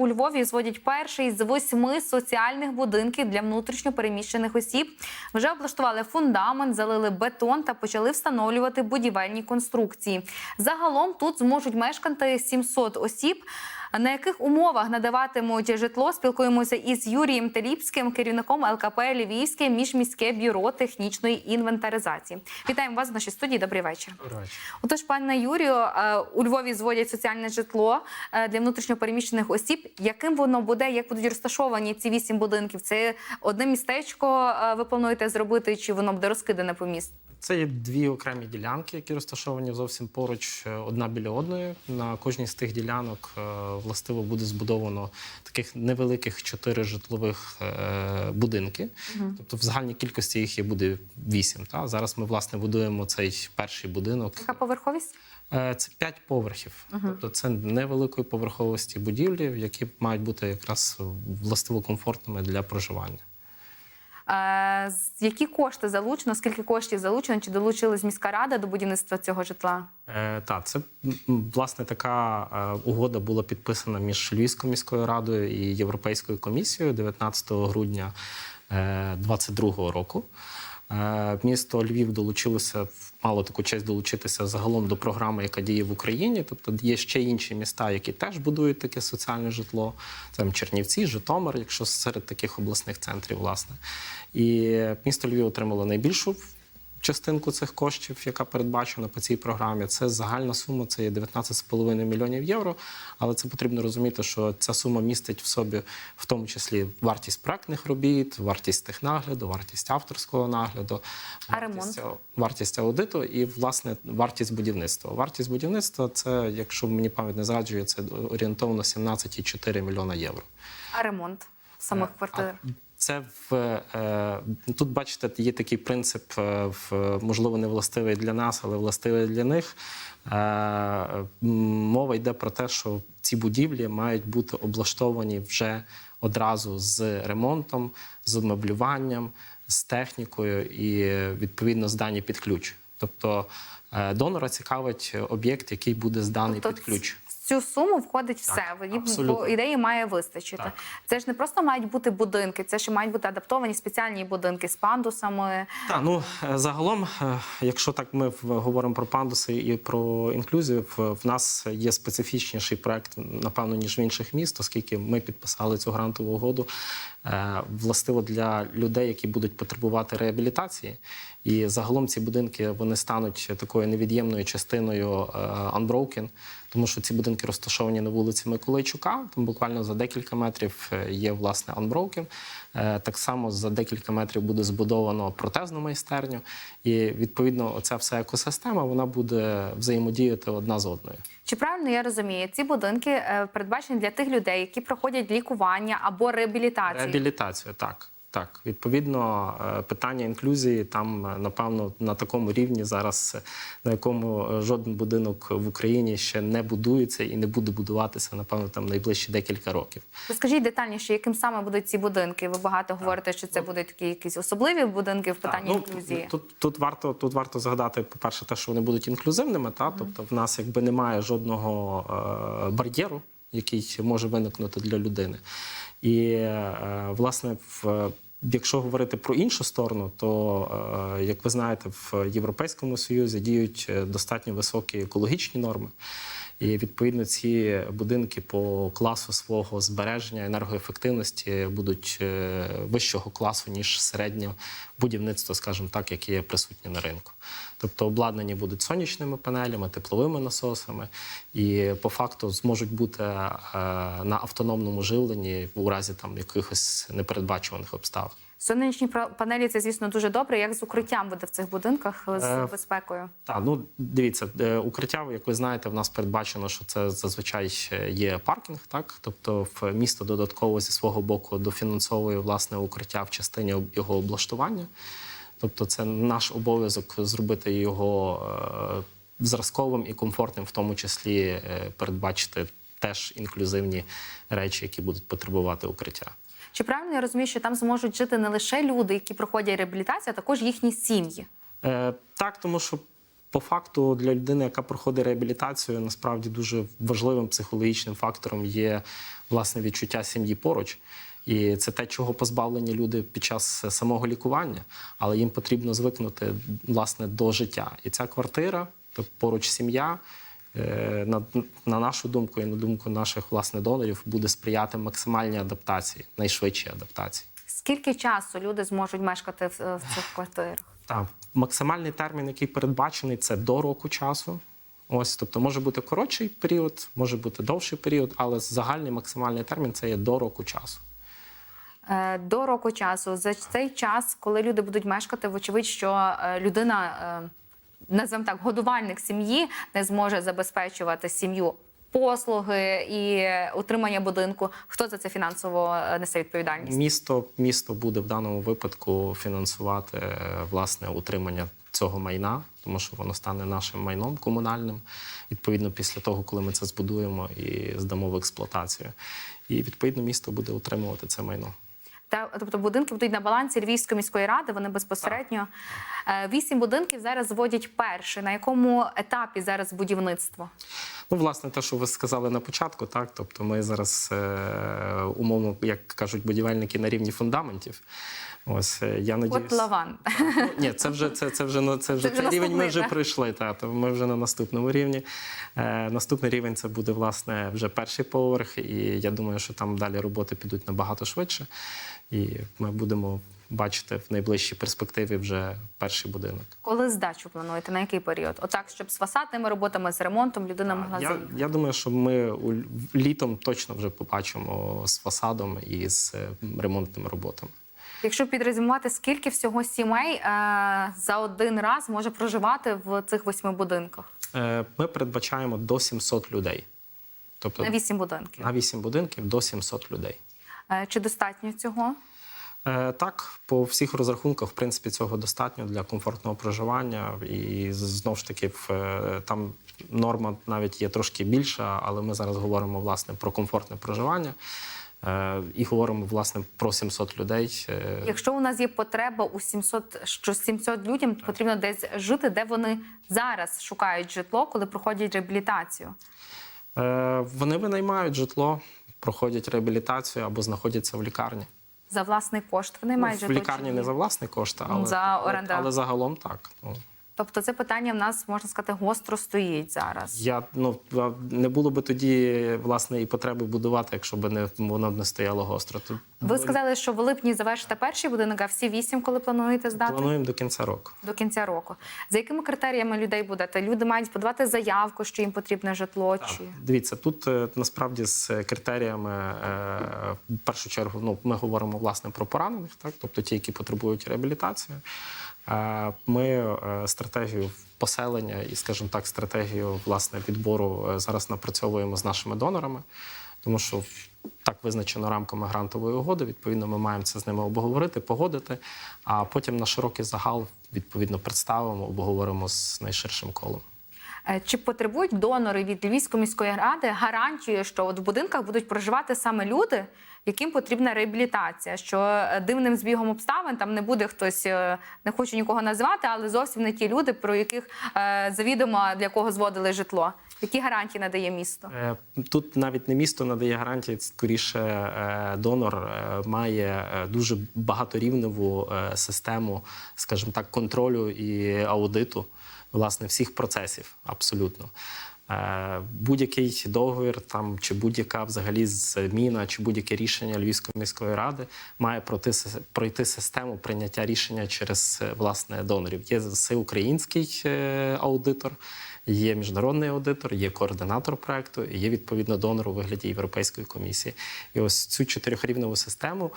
у Львові зводять перший з восьми соціальних будинків для внутрішньопереміщених осіб. Вже облаштували фундамент, залили бетон та почали встановлювати будівельні конструкції. Загалом тут зможуть мешкати 700 осіб. На яких умовах надаватимуть житло? Спілкуємося із Юрієм Теліпським, керівником ЛКП Львівське міжміське бюро технічної інвентаризації. Вітаємо вас в нашій студії. Добрий вечір. Отож, пане Юрію, е, у Львові зводять соціальне житло е, для внутрішньопереміщених осіб. Яким воно буде? Як будуть розташовані ці вісім будинків? Це одне містечко е, ви плануєте зробити, чи воно буде розкидане по місту? Це є дві окремі ділянки, які розташовані зовсім поруч, е, одна біля одної. На кожній з тих ділянок е, властиво буде збудовано таких невеликих чотири житлових е, будинки. Тобто, в загальній кількості їх є буде вісім. Та зараз ми власне будуємо цей перший будинок. Яка поверховість? Це п'ять поверхів, тобто це невеликої поверховості будівлі, які мають бути якраз властиво комфортними для проживання. Е, Які кошти залучено? Скільки коштів залучено? Чи долучилась міська рада до будівництва цього житла? Е, так, це власне така е, угода була підписана між Львівською міською радою і Європейською комісією 19 грудня 2022 року. Е, Місто Львів долучилося, мало таку честь долучитися загалом до програми, яка діє в Україні. Тобто є ще інші міста, які теж будують таке соціальне житло. Там Чернівці, Житомир, якщо серед таких обласних центрів, власне. І місто Львів отримало найбільшу частинку цих коштів, яка передбачена по цій програмі. Це загальна сума, це є 19,5 мільйонів євро. Але це потрібно розуміти, що ця сума містить в собі в тому числі вартість проектних робіт, вартість технагляду, вартість авторського нагляду, А вартість, ремонт? вартість аудиту і власне вартість будівництва. Вартість будівництва це, якщо мені пам'ять не зраджує, це орієнтовно 17,4 мільйона євро. А ремонт самих Е, квартир? а Це в е, тут, бачите, є такий принцип, е, в можливо, не властивий для нас, але властивий для них. Е, Мова йде про те, що ці будівлі мають бути облаштовані вже одразу з ремонтом, з обмеблюванням, з технікою і е, відповідно здані під ключ. Тобто е, донора цікавить об'єкт, який буде зданий Тобто під ключ. Цю суму входить все. Їм по ідеї має вистачити. Так. Це ж не просто мають бути будинки, це ще мають бути адаптовані спеціальні будинки з пандусами. Так, ну е, загалом, е, якщо так ми говоримо про пандуси і про інклюзію, в, нас є специфічніший проект, напевно, ніж в інших міст, оскільки ми підписали цю грантову угоду е, властиво для людей, які будуть потребувати реабілітації. І загалом ці будинки вони стануть такою невід'ємною частиною Unbroken, тому що ці будинки розташовані на вулиці Миколайчука. Там буквально за декілька метрів е, є власне Unbroken. Е, Так само за декілька метрів буде збудовано протезну майстерню, і відповідно оця вся екосистема вона буде взаємодіяти одна з одною. Чи правильно я розумію, ці будинки е, передбачені для тих людей, які проходять лікування або реабілітацію? Реабілітацію, так. Так, відповідно, е, питання інклюзії там, е, напевно, на такому рівні зараз, е, на якому жоден будинок в Україні ще не будується і не буде будуватися, напевно, там найближчі декілька років. Розкажіть детальніше, яким саме будуть ці будинки? Ви багато говорите, що це будуть такі якісь особливі будинки в питанні Так, інклюзії. Ну, Тут, тут варто тут варто згадати, по-перше, те, що вони будуть інклюзивними. Та тобто, в нас якби немає жодного е, бар'єру, який може виникнути для людини. І е, власне, в якщо говорити про іншу сторону, то е, як ви знаєте, в Європейському Союзі діють е, достатньо високі екологічні норми. І відповідно ці будинки по класу свого збереження енергоефективності будуть е, вищого класу ніж середнє будівництво, скажімо так, яке є присутнє на ринку. Тобто обладнані будуть сонячними панелями, тепловими насосами, і по факту зможуть бути е, на автономному живленні у разі там якихось непередбачуваних обставин. Сонячні панелі це, звісно, дуже добре. Як з укриттям буде в цих будинках з Е, безпекою? Так, ну дивіться, е, укриття, як ви знаєте, в нас передбачено, що це зазвичай е, є паркінг, так тобто в місто додатково зі свого боку дофінансовує власне укриття в частині його облаштування. Тобто, це наш обов'язок зробити його е, зразковим і комфортним, в тому числі е, передбачити теж інклюзивні речі, які будуть потребувати укриття. Чи правильно я розумію, що там зможуть жити не лише люди, які проходять реабілітацію, а також їхні сім'ї? Е, так, тому що по факту для людини, яка проходить реабілітацію, насправді дуже важливим психологічним фактором є власне відчуття сім'ї поруч. І це те, чого позбавлені люди під час самого лікування, але їм потрібно звикнути власне до життя. І ця квартира, тобто поруч сім'я, на, на нашу думку і на думку наших власне донорів, буде сприяти максимальній адаптації, найшвидшій адаптації. Скільки часу люди зможуть мешкати в, в цих квартирах? Так, максимальний термін, який передбачений, це до року часу. Ось, тобто може бути коротший період, може бути довший період, але загальний максимальний термін це є до року часу. Е, До року часу за цей час, коли люди будуть мешкати, вочевидь, що е, людина, називаємо так, годувальник сім'ї не зможе забезпечувати сім'ю послуги і утримання будинку. Хто за це фінансово е, несе відповідальність? Місто, місто буде в даному випадку фінансувати е, власне утримання цього майна, тому що воно стане нашим майном комунальним. Відповідно, після того, коли ми це збудуємо і здамо в експлуатацію. І відповідно місто буде утримувати це майно. Та тобто будинки будуть на балансі Львівської міської ради. Вони безпосередньо Е, вісім будинків зараз зводять перший. На якому етапі зараз будівництво? Ну, власне, те, що ви сказали на початку, так тобто ми зараз е, умовно, як кажуть будівельники, на рівні фундаментів. Ось е, я надіюсь... Котлован. Ну, ні, це вже це, це вже на це вже Це цей рівень. Ми вже так? пройшли. Та то ми вже на наступному рівні. Е, наступний рівень це буде власне вже перший поверх, і я думаю, що там далі роботи підуть набагато швидше, і ми будемо бачити в найближчій перспективі вже перший будинок. Коли здачу плануєте? На який період? Отак, щоб з фасадними роботами, з ремонтом людина могла Я, я думаю, що ми літом точно вже побачимо з фасадом і з е, ремонтними роботами. Якщо підрезюмувати, скільки всього сімей е, за один раз може проживати в цих восьми будинках? Е, Ми передбачаємо до 700 людей. Тобто На вісім будинків. на 8 будинків до 700 людей. Е, Чи достатньо цього? Е, Так, по всіх розрахунках, в принципі, цього достатньо для комфортного проживання. І знову ж таки, в, е, там норма навіть є трошки більша, але ми зараз говоримо власне про комфортне проживання е, і говоримо власне про 700 людей. Якщо у нас є потреба у 700, що 700 людям потрібно десь жити, де вони зараз шукають житло, коли проходять реабілітацію. Вони винаймають житло, проходять реабілітацію або знаходяться в лікарні. За власний кошт вони Ну, мають в лікарні не за власний кошт, але, За оренда. але загалом так. Ну, Тобто це питання в нас можна сказати гостро стоїть зараз. Я ну не було би тоді власне і потреби будувати, якщо б не воно б не стояло гостро. Тут Ви сказали, що в липні завершите перший будинок, а всі вісім, коли плануєте здати плануємо до кінця року. до кінця року. За якими критеріями людей будете? Люди мають подавати заявку, що їм потрібне житло. Чи Дивіться, тут е, насправді з критеріями е, в першу чергу, ну ми говоримо власне про поранених, так тобто ті, які потребують реабілітації. Ми е, стратегію поселення і, скажімо так, стратегію власне відбору е, зараз напрацьовуємо з нашими донорами, тому що так визначено рамками грантової угоди. Відповідно, ми маємо це з ними обговорити, погодити, а потім на широкий загал відповідно представимо, обговоримо з найширшим колом. Е, чи потребують донори від Львівської міської ради гарантію, що от в будинках будуть проживати саме люди, яким потрібна реабілітація? Що е, дивним збігом обставин там не буде хтось, е, не хочу нікого називати, але зовсім не ті люди, про яких завідомо для кого зводили житло. Які гарантії надає місто? Тут навіть не місто надає гарантії, скоріше донор має дуже багаторівневу систему, скажімо так, контролю і аудиту власне всіх процесів. Абсолютно. Е, Будь-який договір там чи будь-яка взагалі зміна, чи будь-яке рішення Львівської міської ради має пройти пройти систему прийняття рішення через е, власне донорів. Є всеукраїнський е, аудитор, є міжнародний аудитор, є координатор проекту, є відповідно донор у вигляді Європейської комісії. І ось цю чотирьохрівневу систему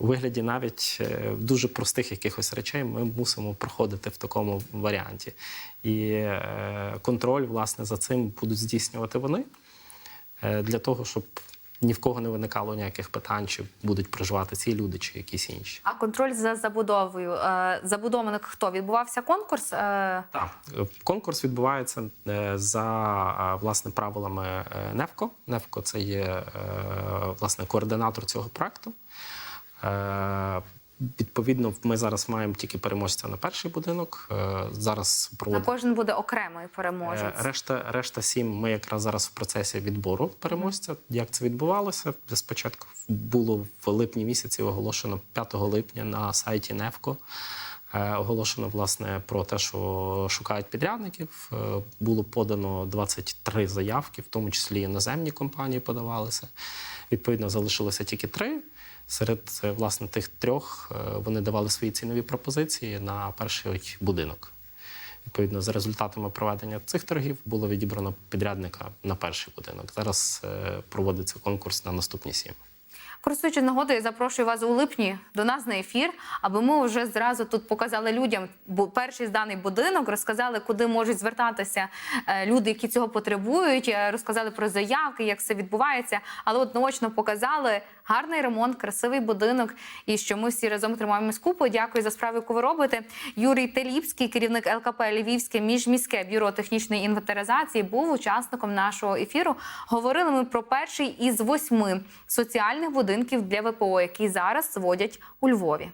у вигляді навіть е, дуже простих якихось речей ми мусимо проходити в такому варіанті. І е, контроль власне за цим будуть здійснювати вони е, для того, щоб ні в кого не виникало ніяких питань, чи будуть проживати ці люди, чи якісь інші. А контроль за забудовою забудовник хто відбувався конкурс? Так, конкурс відбувається за власне правилами НЕФКО. НЕФКО це є власне координатор цього проекту. Е, Відповідно, ми зараз маємо тільки переможця на перший будинок. Е, Зараз На проводимо. кожен буде окремий переможець. Е, Решта, решта сім. Ми якраз зараз в процесі відбору переможця. Як це відбувалося? Спочатку було в липні місяці оголошено 5 липня на сайті Невко. Оголошено власне про те, що шукають підрядників. Було подано 23 заявки, в тому числі іноземні компанії подавалися. Відповідно, залишилося тільки три. Серед е, власне тих трьох е, вони давали свої цінові пропозиції на перший будинок. Відповідно, за результатами проведення цих торгів було відібрано підрядника на перший будинок. Зараз е, проводиться конкурс на наступні сім. Користуючись нагодою, запрошую вас у липні до нас на ефір, аби ми вже зразу тут показали людям перший зданий будинок, розказали, куди можуть звертатися люди, які цього потребують, розказали про заявки, як все відбувається. Але от наочно показали гарний ремонт, красивий будинок, і що ми всі разом тримаємось купу. Дякую за справу, яку ви робите. Юрій Теліпський, керівник ЛКП Львівське міжміське бюро технічної інвентаризації, був учасником нашого ефіру. Говорили ми про перший із восьми соціальних будинків для ВПО, які зараз зводять у Львові.